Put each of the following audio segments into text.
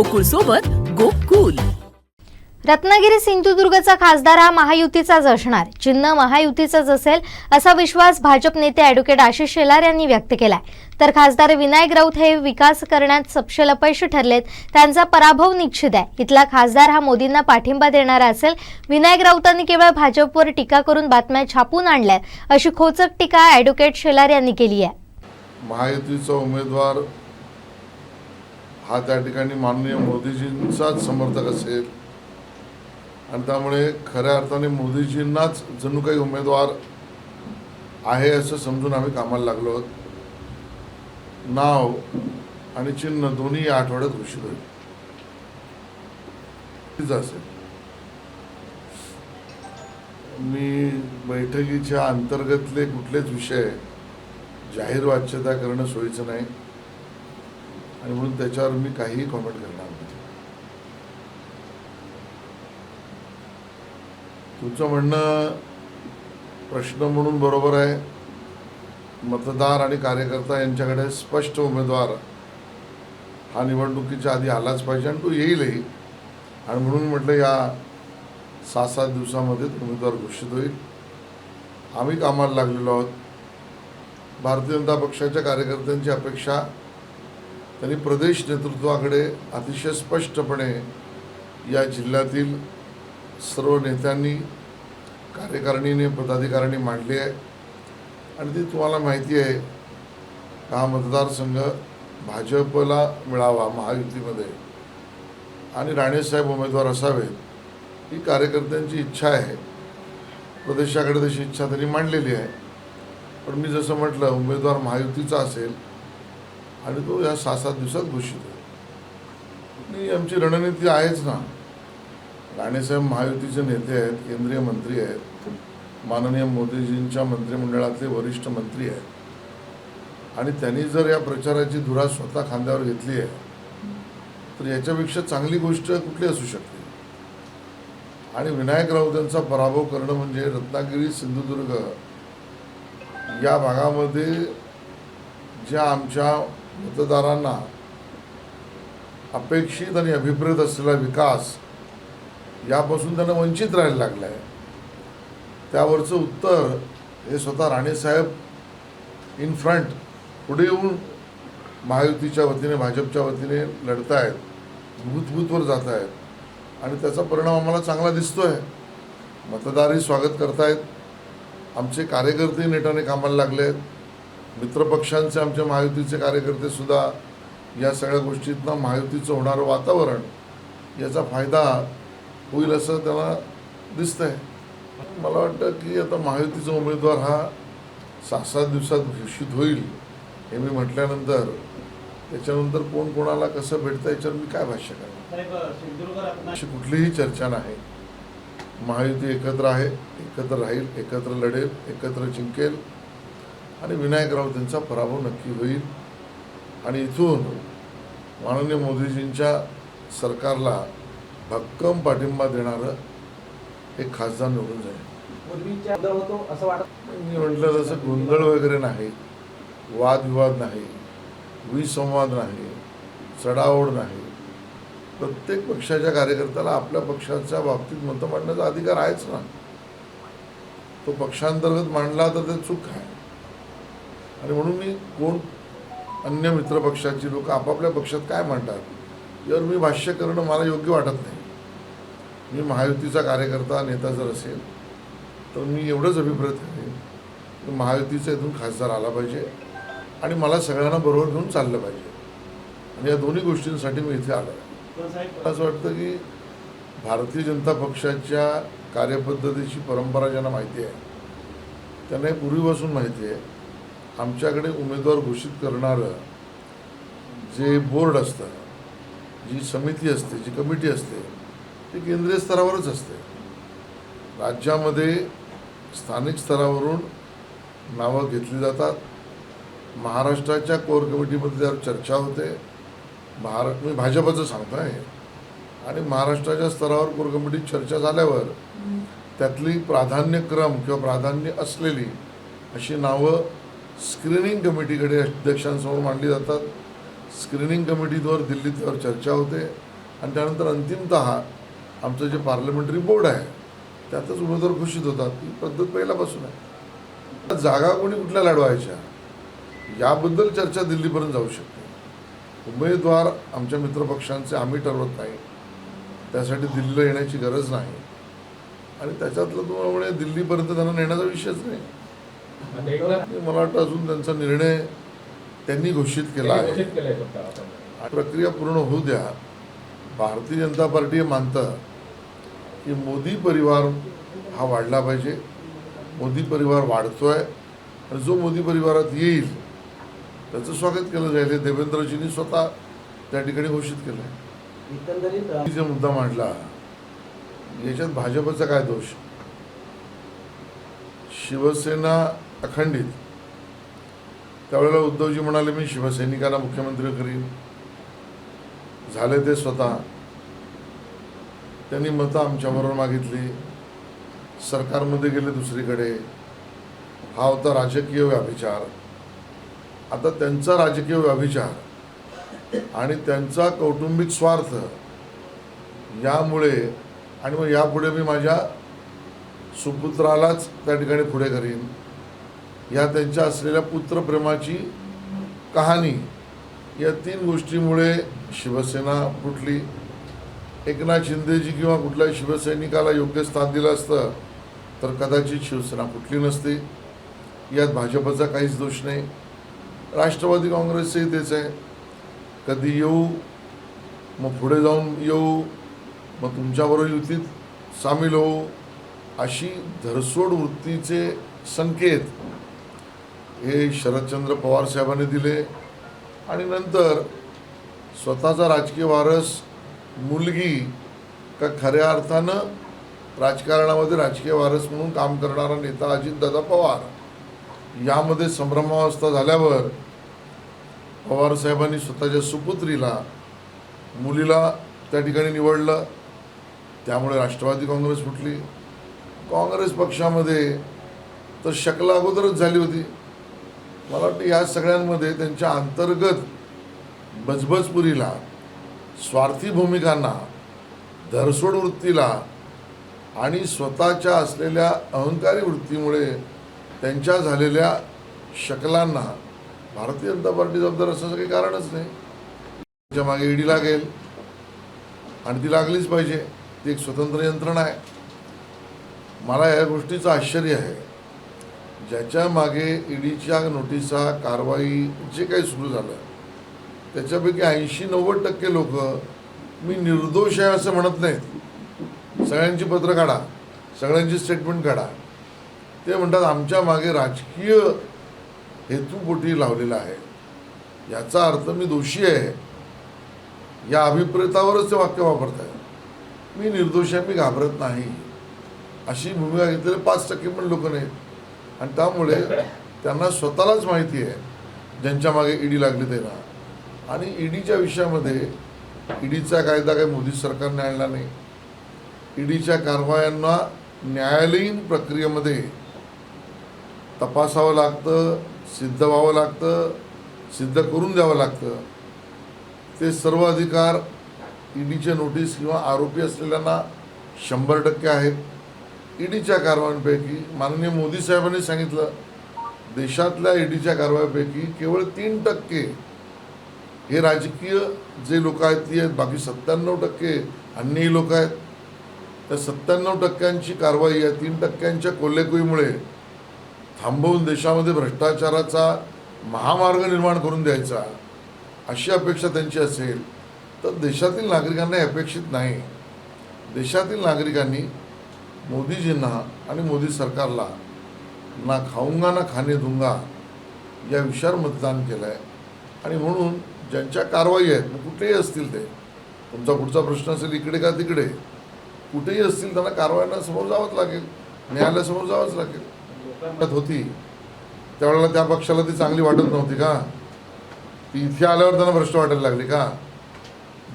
गोकुळ सोबत गोकुल. रत्नागिरी सिंधुदुर्गचा खासदार हा महायुतीचाच असणार. चिन्ह महायुतीचंच असेल असा विश्वास भाजप नेते अॅडव्होकेट आशिष शेलार यांनी व्यक्त केलाय. तर खासदार विनायक राऊत हे विकास करण्यात सपशेल अपयशी ठरलेत. त्यांचा पराभव निश्चित आहे. इथला खासदार हा मोदींना पाठिंबा देणारा असेल. विनायक राऊतांनी केवळ भाजपवर टीका करून बातम्या छापून आणल्यात अशी खोचक टीका अॅडव्होकेट शेलार यांनी केली आहे. महायुतीचा उमेदवार हा त्या ठिकाणी माननीय मोदीजींचाच समर्थक असेल. आणि त्यामुळे खऱ्या अर्थाने मोदीजींनाच जणू काही उमेदवार आहे असं समजून आम्ही कामाला लागलो आहोत. नाव आणि चिन्ह दोन्ही या आठवड्यात घोषित होईल. असेल. मी बैठकीच्या अंतर्गतले कुठलेच विषय जाहीर वाच्यता करणं सोयीचं नाही. आणि म्हणून त्याच्यावर मी काहीही कॉमेंट करणार नाही. तुमचं म्हणणं प्रश्न म्हणून बरोबर आहे. मतदार आणि कार्यकर्ता यांच्याकडे स्पष्ट उमेदवार हा निवडणुकीच्या आधी आलाच पाहिजे आणि तो येईलही. आणि म्हणून म्हटलं या सहा सात दिवसामध्ये उमेदवार घोषित होईल. आम्ही कामाला लागलेलो आहोत. भारतीय जनता पक्षाच्या कार्यकर्त्यांची अपेक्षा त्यांनी प्रदेश नेतृत्वाकडे अतिशय स्पष्टपणे या जिल्ह्यातील सर्व नेत्यांनी कार्यकारिणीने पदाधिकाऱ्यांनी मांडली आहे. आणि ती तुम्हाला माहिती आहे हा मतदारसंघ भाजपला मिळावा महायुतीमध्ये? आणि राणेसाहेब उमेदवार असावेत ही कार्यकर्त्यांची इच्छा आहे. प्रदेशाकडे तशी इच्छा त्यांनी मांडलेली आहे. पण मी जसं म्हटलं उमेदवार महायुतीचा असेल आणि तो या सहा सात दिवसात घोषित होईल आणि आमची रणनीती आहेच ना. राणेसाहेब महायुतीचे नेते आहेत केंद्रीय मंत्री आहेत माननीय मोदीजींच्या मंत्रिमंडळातले वरिष्ठ मंत्री आहेत. आणि त्यांनी जर या प्रचाराची धुरा स्वतः खांद्यावर घेतली आहे तर याच्यापेक्षा चांगली गोष्ट कुठली असू शकते? आणि विनायक राऊत यांचा पराभव करणं म्हणजे रत्नागिरी सिंधुदुर्ग या भागामध्ये ज्या आमच्या मतदारांना अपेक्षित आणि अभिप्रेत असलेला विकास यापासून त्यांना वंचित राहायला लागला आहे त्यावरचं उत्तर हे स्वतः राणेसाहेब इन फ्रंट पुढे येऊन महायुतीच्या वतीने भाजपच्या वतीने लढत आहेत भूतभूतवर जात आहेत आणि त्याचा परिणाम आम्हाला चांगला दिसतो आहे मतदारही स्वागत करतायत. आमचे कार्यकर्ते नेटाने कामाला लागले आहेत मित्रपक्षांचे आमचे महायुतीचे कार्यकर्ते सुद्धा या सगळ्या गोष्टीतनं महायुतीचं होणारं वातावरण याचा फायदा होईल असं त्याला दिसतंय. मला वाटतं की आता महायुतीचा उमेदवार हा सहा सात दिवसात घोषित होईल हे मी म्हटल्यानंतर त्याच्यानंतर कोण कोणाला कसं भेटतं याच्यावर मी काय भाष्य करणार? अशी कुठलीही चर्चा नाही. महायुती एकत्र आहे एकत्र राहील एकत्र लढेल एकत्र जिंकेल. आणि विनायक राऊत यांचा पराभव नक्की होईल. आणि इथून माननीय मोदीजींच्या सरकारला भक्कम पाठिंबा देणारं एक खासदार निवडून जाईल. मी म्हटलं तसं गोंधळ वगैरे नाही वादविवाद नाही विसंवाद नाही चढाओढ नाही. प्रत्येक पक्षाच्या कार्यकर्त्याला आपल्या पक्षाच्या बाबतीत मतं मांडण्याचा अधिकार आहेच ना. तो पक्षांतर्गत मांडला तर ते चूक आहे. आणि म्हणून मी कोण अन्य मित्रपक्षाची लोक आपापल्या पक्षात काय मांडतात यावर मी भाष्य करणं मला योग्य वाटत नाही. मी महायुतीचा कार्यकर्ता नेता जर असेल तर मी एवढंच अभिप्रेत करेन की महायुतीचा इथून खासदार आला पाहिजे आणि मला सगळ्यांना बरोबर घेऊन चाललं पाहिजे. आणि या दोन्ही गोष्टींसाठी मी इथे आलो मला असं वाटतं की भारतीय जनता पक्षाच्या कार्यपद्धतीची परंपरा ज्यांना माहिती आहे त्यांना पूर्वीपासून माहिती आहे आमच्याकडे उमेदवार घोषित करणारं जे बोर्ड असतं जी समिती असते जी कमिटी असते ती केंद्रीय स्तरावरच असते. राज्यामध्ये स्थानिक स्तरावरून नावं घेतली जातात. महाराष्ट्राच्या कोर कमिटीमध्ये त्यावर चर्चा होते महारा मी भाजपचं सांगतो आहे आणि महाराष्ट्राच्या स्तरावर कोर कमिटीत चर्चा झाल्यावर त्यातली प्राधान्यक्रम किंवा प्राधान्य असलेली अशी नावं स्क्रीनिंग कमिटीकडे अध्यक्षांसमोर मांडली जातात. स्क्रीनिंग कमिटीद्वारे दिल्लीत त्यावर चर्चा होते. आणि त्यानंतर अंतिमत आमचं जे पार्लमेंटरी बोर्ड आहे त्यातच उमेदवार घोषित होतात. ही पद्धत पहिल्यापासून आहे. जागा कोणी कुठल्या लढवायच्या? याबद्दल चर्चा दिल्लीपर्यंत जाऊ शकते. उमेदवार आमच्या मित्रपक्षांचे आम्ही ठरवत नाही. त्यासाठी दिल्लीला येण्याची गरज नाही. आणि त्याच्यातलं तुम्हाला म्हणे दिल्लीपर्यंत त्यांना नेण्याचा विषयच नाही. मला वाटतं अजून त्यांचा निर्णय त्यांनी घोषित केला आहे. प्रक्रिया पूर्ण होऊ द्या. भारतीय जनता पार्टी हे मानतं की मोदी परिवार हा वाढला पाहिजे. मोदी परिवार वाढतोय. आणि जो मोदी परिवारात येईल त्याचं स्वागत केलं जाईल हे देवेंद्रजींनी स्वतः त्या ठिकाणी घोषित केलं आहे जो मुद्दा मांडला याच्यात भाजपचा काय दोष? शिवसेना अखंडित. त्यावेळेला उद्धवजी म्हणाले मी शिवसैनिकांना मुख्यमंत्री करीन. झाले ते स्वतः. त्यांनी मतं आमच्याबरोबर मागितली. सरकारमध्ये गेले दुसरीकडे. हा होता राजकीय व्याभिचार. आता त्यांचा राजकीय व्याभिचार आणि त्यांचा कौटुंबिक स्वार्थ यामुळे आणि मग यापुढे मी माझ्या सुपुत्रालाच त्या ठिकाणी पुढे करीन. या त्यांच्या असलेल्या पुत्रप्रेमाची कहाणी या तीन गोष्टीमुळे शिवसेना फुटली. एकनाथ शिंदेजी किंवा कुठल्याही शिवसैनिकाला योग्य स्थान दिलं असतं तर कदाचित शिवसेना फुटली नसती. यात भाजपचा काहीच दोष नाही. राष्ट्रवादी काँग्रेसचंही तेच आहे. कधी येऊ मग पुढे जाऊन येऊ मग तुमच्याबरोबर युतीत सामील होऊ अशी धरसोड वृत्तीचे संकेत हे शरदचंद्र पवार साहेबांनी दिले. आणि नंतर स्वतःचा राजकीय वारस मुलगी का खऱ्या अर्थानं राजकारणामध्ये राजकीय वारस म्हणून काम करणारा नेता अजितदादा पवार यामध्ये संभ्रमावस्था झाल्यावर पवार साहेबांनी स्वतःच्या सुपुत्रीला मुलीला त्या ठिकाणी निवडलं. त्यामुळे राष्ट्रवादी काँग्रेस फुटली. काँग्रेस पक्षामध्ये तर शकला अगोदरच झाली होती. मला वाटतं या सगळ्यांमध्ये त्यांच्या अंतर्गत बजबजपुरीला स्वार्थी भूमिकांना धरसोड वृत्तीला आणि स्वतःच्या असलेल्या अहंकारी वृत्तीमुळे त्यांच्या झालेल्या शकलांना भारतीय जनता पार्टी जबाबदार असण्याचं काही कारणच नाही. त्याच्यामागे ईडी लागेल आणि ती लागलीच पाहिजे. ती एक स्वतंत्र यंत्रणा आहे. मला या गोष्टीचं आश्चर्य आहे. ज्याच्या मागे ईडीच्या नोटिसा कारवाई जे काही सुरू झालं त्याच्यापैकी ऐंशी नव्वद टक्के लोक मी निर्दोष आहे असं म्हणत नाहीत. सगळ्यांची पत्र काढा सगळ्यांची स्टेटमेंट काढा. ते म्हणतात आमच्या मागे राजकीय हेतूपोटी लावलेला आहे. याचा अर्थ मी दोषी आहे. या अभिप्रेतावरच ते वाक्य वापरत आहे मी निर्दोष आहे मी घाबरत नाही. अशी भूमिका घेतलेले पाच टक्के पण लोक नाहीत. आणि त्यामुळे त्यांना स्वतःलाच माहिती आहे ज्यांच्या मागे ईडी लागली त्यांना आणि ईडीच्या विषयामध्ये ईडीचा कायदा काही मोदी सरकारने आणला नाही. ईडीच्या कारवायांना न्यायालयीन प्रक्रियेमध्ये तपासावं लागतं सिद्ध व्हावं लागतं सिद्ध करून द्यावं लागतं. ते सर्व अधिकार ईडीचे नोटीस किंवा आरोपी असलेल्यांना शंभर टक्के आहेत. ईडीच्या कारवायांपैकी माननीय मोदी साहेबांनी सांगितलं देशातल्या ईडीच्या कारवायापैकी केवळ तीन टक्के हे राजकीय जे लोक आहेत ती आहेत. बाकी सत्त्याण्णव टक्के अन्यही लोक आहेत. त्या सत्त्याण्णव टक्क्यांची कारवाई या तीन टक्क्यांच्या कोल्हेकुईमुळे थांबवून देशामध्ये भ्रष्टाचाराचा महामार्ग निर्माण करून द्यायचा अशी अपेक्षा त्यांची असेल तर देशातील नागरिकांना अपेक्षित नाही. देशातील नागरिकांनी मोदीजींना आणि मोदी सरकारला ना खाऊंगा ना खाणे दुंगा या विषयावर मतदान केलं आहे आणि म्हणून ज्यांच्या कारवाई आहेत मग कुठेही असतील ते. तुमचा पुढचा प्रश्न असेल इकडे का तिकडे कुठेही असतील त्यांना कारवायांना समोर जावंच लागेल न्यायालयासमोर जावंच लागेल. होती. त्यावेळेला त्या पक्षाला ती चांगली वाटत नव्हती का? ती इथे आल्यावर त्यांना भ्रष्ट वाटायला लागली का?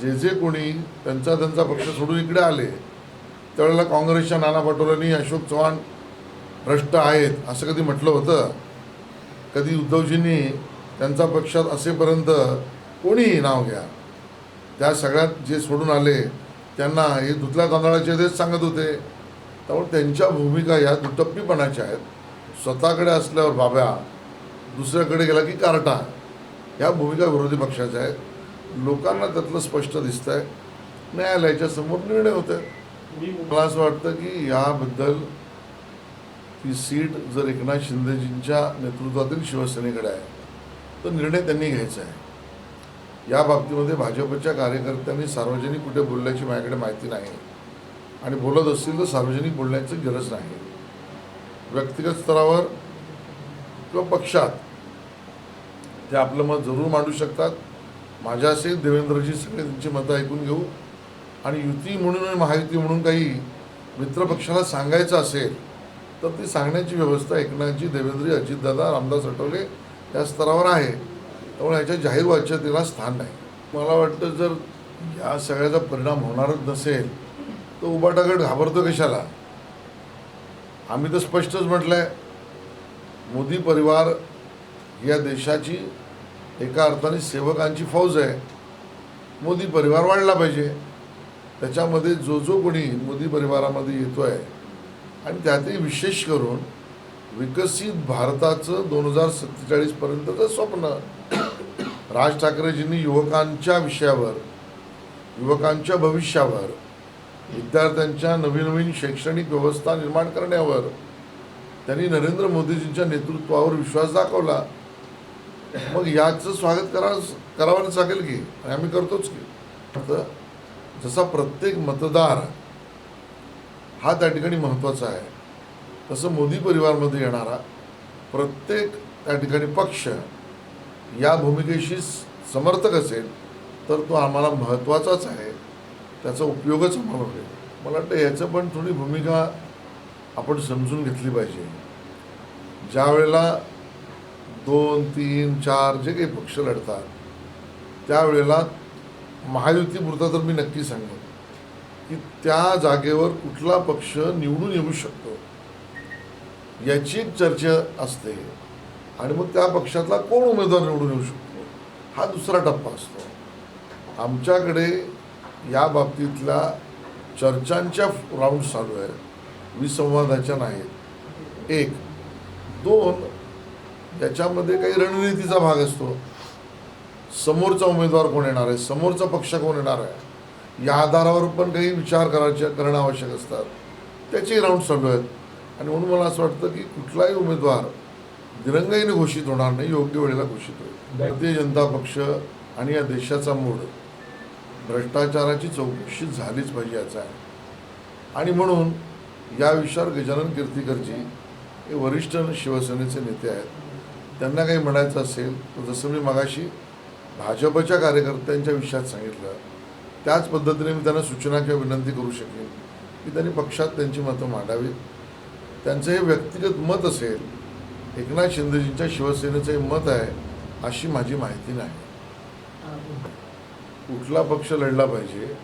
जे जे कोणी त्यांचा त्यांचा पक्ष सोडून इकडे आले त्यावेळेला काँग्रेसच्या नाना पटोलेंनी अशोक चव्हाण भ्रष्ट आहेत असं कधी म्हटलं होतं? कधी उद्धवजींनी त्यांचा पक्षात असेपर्यंत कोणीही नाव घ्या. त्या सगळ्यात जे सोडून आले त्यांना हे धुतल्या तांदळाचे तेच सांगत होते. त्यामुळे त्यांच्या भूमिका ह्या दुटप्पीपणाच्या आहेत. स्वतःकडे असल्यावर बाब्या दुसऱ्याकडे गेला की कारटा. ह्या भूमिका विरोधी पक्षाच्या आहेत. लोकांना त्यातलं स्पष्ट दिसतं आहे न्यायालयाच्या समोर निर्णय होत आहे मला असं वाटतं की याबद्दल ती सीट जर एकनाथ शिंदेजींच्या नेतृत्वातील शिवसेनेकडे आहे तर निर्णय त्यांनी घ्यायचा आहे. या बाबतीमध्ये भाजपच्या कार्यकर्त्यांनी सार्वजनिक कुठे बोलल्याची माझ्याकडे माहिती नाही. आणि बोलत असतील तर सार्वजनिक बोलण्याची गरज नाही. व्यक्तिगत स्तरावर किंवा पक्षात ते आपलं मत जरूर मांडू शकतात. माझ्यासहित देवेंद्रजी सगळे त्यांची मतं ऐकून घेऊ. आणि युती म्हणून आणि महायुती म्हणून काही मित्रपक्षाला सांगायचं असेल तर ती सांगण्याची व्यवस्था एकनाथजी देवेंद्रजी अजितदादा रामदास आठवले या स्तरावर आहे. त्यामुळे ह्याच्या जाहीर वाच्यतेला स्थान नाही. मला वाटतं जर या सगळ्याचा परिणाम होणारच नसेल तर उबाटागड घाबरतो कशाला? आम्ही तर स्पष्टच म्हटलं आहे मोदी परिवार या देशाची एका अर्थाने सेवकांची फौज आहे. मोदी परिवार वाढला पाहिजे. त्याच्यामध्ये जो जो कोणी मोदी परिवारामध्ये येतो आहे आणि त्यातही विशेष करून विकसित भारताचं दोन हजार सत्तेचाळीसपर्यंतचं स्वप्न. राज ठाकरेजींनी युवकांच्या विषयावर युवकांच्या भविष्यावर विद्यार्थ्यांच्या नवीन नवीन शैक्षणिक व्यवस्था निर्माण करण्यावर त्यांनी नरेंद्र मोदीजींच्या नेतृत्वावर विश्वास दाखवला. मग याचं स्वागत करा करावंच लागेल की आणि आम्ही करतोच की. आता जसा प्रत्येक मतदार हा त्या ठिकाणी महत्त्वाचा आहे तसं मोदी परिवारमध्ये येणारा प्रत्येक त्या ठिकाणी पक्ष या भूमिकेशी समर्थक असेल तर तो आम्हाला महत्त्वाचाच आहे. त्याचा उपयोगच आम्हाला होईल. मला वाटतं याचं पण थोडी भूमिका आपण समजून घेतली पाहिजे. ज्या वेळेला दोन तीन चार जे काही पक्ष लढतात त्यावेळेला महायुतीपुरता तर मी नक्की सांगेन की त्या जागेवर कुठला पक्ष निवडून येऊ शकतो याची एक चर्चा असते. आणि मग त्या पक्षातला कोण उमेदवार निवडून येऊ शकतो? हा दुसरा टप्पा असतो. आमच्याकडे या बाबतीतल्या चर्चांच्या राऊंड चालू आहेत. विसंवादाच्या नाहीत. एक. दोन. याच्यामध्ये काही रणनीतीचा भाग असतो. समोरचा उमेदवार कोण येणार आहे? समोरचा पक्ष कोण येणार आहे? या आधारावर पण काही विचार करायचे करणं आवश्यक असतात. त्याचे राऊंड चालू आहेत. आणि म्हणून मला असं वाटतं की कुठलाही उमेदवार दिरंगाईने घोषित होणार नाही योग्य वेळेला घोषित होईल. भारतीय जनता पक्ष आणि या देशाचा मूळ भ्रष्टाचाराची चौकशी झालीच पाहिजे याचा आहे. आणि म्हणून या विषयावर गजानन कीर्तीकरजी हे वरिष्ठ शिवसेनेचे नेते आहेत. त्यांना काही म्हणायचं असेल तर जसं मी मगाशी भाजपच्या कार्यकर्त्यांच्या विषयात सांगितलं त्याच पद्धतीने मी त्यांना सूचना किंवा विनंती करू शकेन की त्यांनी पक्षात त्यांची मतं मांडावीत. त्यांचं हे व्यक्तिगत मत असेल एकनाथ शिंदेजींच्या शिवसेनेचं हे मत आहे अशी माझी माहिती नाही. कुठला पक्ष लढला पाहिजे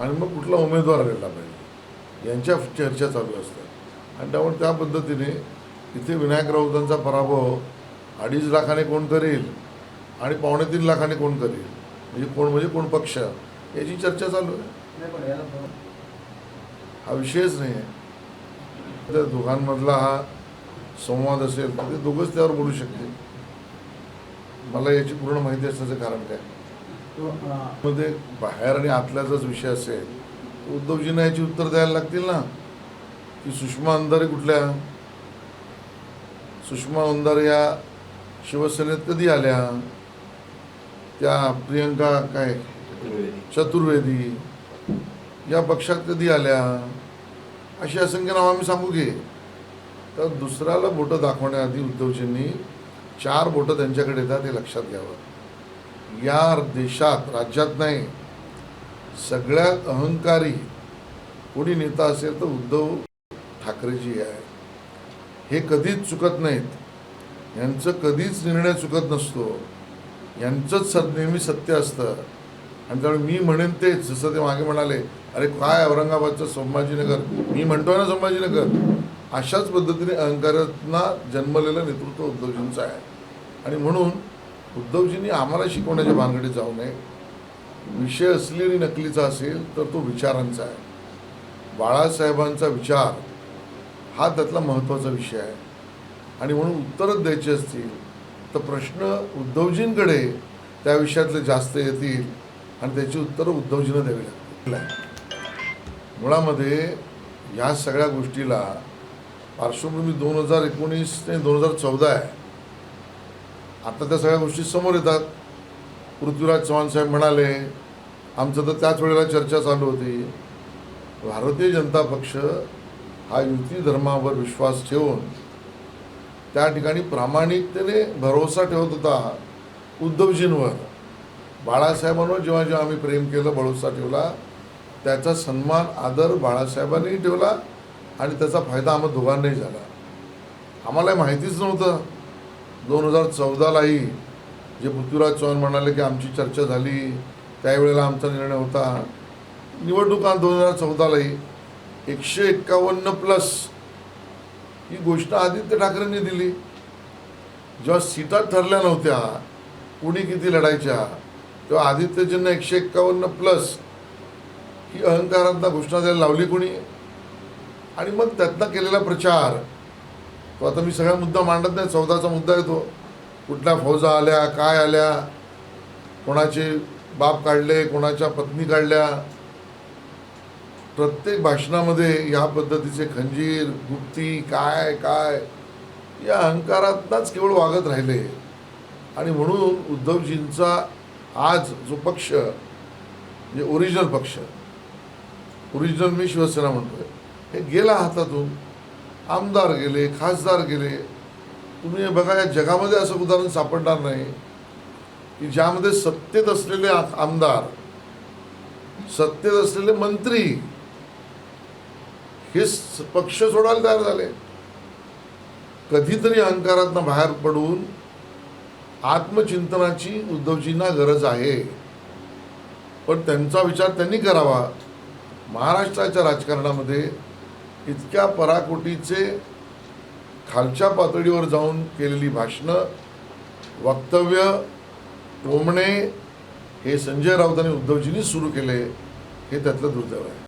आणि मग कुठला उमेदवार लढला पाहिजे यांच्या चर्चा चालू असतात. आणि त्यामुळे त्या पद्धतीने इथे विनायक राऊतांचा पराभव अडीच लाखाने कोण करेल आणि पावणे तीन लाखाने कोण करेल? म्हणजे कोण म्हणजे कोण पक्ष? याची चर्चा चालू आहे. हा विषयच नाही आहे. त्या दोघांमधला हा संवाद असेल तर ते दोघंच त्यावर बोलू शकतील. मला याची पूर्ण माहिती असण्याचं कारण काय? मध्ये बाहेर आणि आतल्याचाच विषय असेल उद्धवजींना याची उत्तर द्यायला लागतील ना? की सुषमा अंधारे कुठल्या? सुषमा अंधारे या शिवसेनेत कधी आल्या? त्या प्रियंका काय? चतुर्वेदी. या पक्षात कधी आल्या? अशी असंख्य नावं आम्ही सांगू घे तर दुसऱ्याला बोटं दाखवण्याआधी उद्धवजींनी चार बोटं त्यांच्याकडे येतात हे लक्षात घ्यावं. या देशात राज्यात नाही सगळ्यात अहंकारी कोणी नेता असेल तर उद्धव ठाकरेजी आहे. हे कधीच चुकत नाहीत. यांचं कधीच निर्णय चुकत नसतो. यांचंच सद नेहमी सत्य असतं. आणि त्यामुळे मी म्हणेन तेच जसं ते मागे म्हणाले अरे काय औरंगाबादचं संभाजीनगर? मी म्हणतोय ना संभाजीनगर. अशाच पद्धतीने अहंकारांना जन्मलेलं नेतृत्व उद्धवजींचं आहे. आणि म्हणून उद्धवजींनी आम्हाला शिकवण्याच्या भानगडीत जाऊ नये. विषय असली आणि नकलीचा असेल तर तो विचारांचा आहे. बाळासाहेबांचा विचार हा त्यातला महत्त्वाचा विषय आहे. आणि म्हणून उत्तरच द्यायची असतील तर प्रश्न उद्धवजींकडे त्या विषयातले जास्त येतील आणि त्याची उत्तरं उद्धवजीनं द्यावी लागतील. मुळामध्ये ह्या सगळ्या गोष्टीला पार्श्वभूमी दोन हजार एकोणीस ते दोन हजार चौदा आहे. आता त्या सगळ्या गोष्टी समोर येतात. पृथ्वीराज चव्हाण साहेब म्हणाले आमचं तर त्याच वेळेला चर्चा चालू होती. भारतीय जनता पक्ष हा युती धर्मावर विश्वास ठेवून त्या ठिकाणी प्रामाणिकतेने भरोसा ठेवत होता उद्धवजींवर. बाळासाहेबांवर जेव्हा जेव्हा आम्ही प्रेम केलं भरोसा ठेवला त्याचा सन्मान आदर बाळासाहेबांनीही ठेवला आणि त्याचा फायदा आम्हा दोघांनाही झाला. आम्हाला माहितीच नव्हतं. दोन हजार चौदालाही जे पृथ्वीराज चव्हाण म्हणाले की आमची चर्चा झाली त्यावेळेला आमचा निर्णय होता. निवडणुका दोन हजार चौदालाही एकशे एक्कावन्न प्लस ही गोष्ट आदित्य ठाकरेंनी दिली. जेव्हा सीटा ठरल्या नव्हत्या कुणी किती लढायच्या तेव्हा आदित्यजींना एकशे एक्कावन्न प्लस ही अहंकारांना घोषणा द्यायला लावली कोणी? आणि मग त्यातनं केलेला प्रचार तो आता मी सगळा मुद्दा मांडत नाही चौदाचा मुद्दा येतो कुठल्या फौजा आल्या काय आल्या कोणाचे बाप काढले कोणाच्या पत्नी काढल्या प्रत्येक भाषणामध्ये या पद्धतीचे खंजीर गुप्ती काय काय या अहंकारातनाच केवळ वागत राहिले. आणि म्हणून उद्धवजींचा आज जो पक्ष म्हणजे ओरिजिनल पक्ष ओरिजिनल मी शिवसेना म्हणतोय हे गेला हातातून आमदार गेले खासदार गेले तुम्ही बघा या जगामध्ये असं उदाहरण सापडणार नाही की ज्यामध्ये सत्तेत असलेले आमदार सत्तेत असलेले मंत्री हे पक्ष सोडायला तयार झाले. कधीतरी अहंकारातनं बाहेर पडून आत्मचिंतनाची उद्धवजींना गरज आहे. पण त्यांचा विचार त्यांनी करावा. महाराष्ट्राच्या राजकारणामध्ये इतक्या पराकोटीचे खालच्या पातळीवर जाऊन केलेली भाषणं वक्तव्य टोमणे हे संजय राऊत आणि उद्धवजींनी सुरू केले हे त्यातलं दुर्दैव आहे.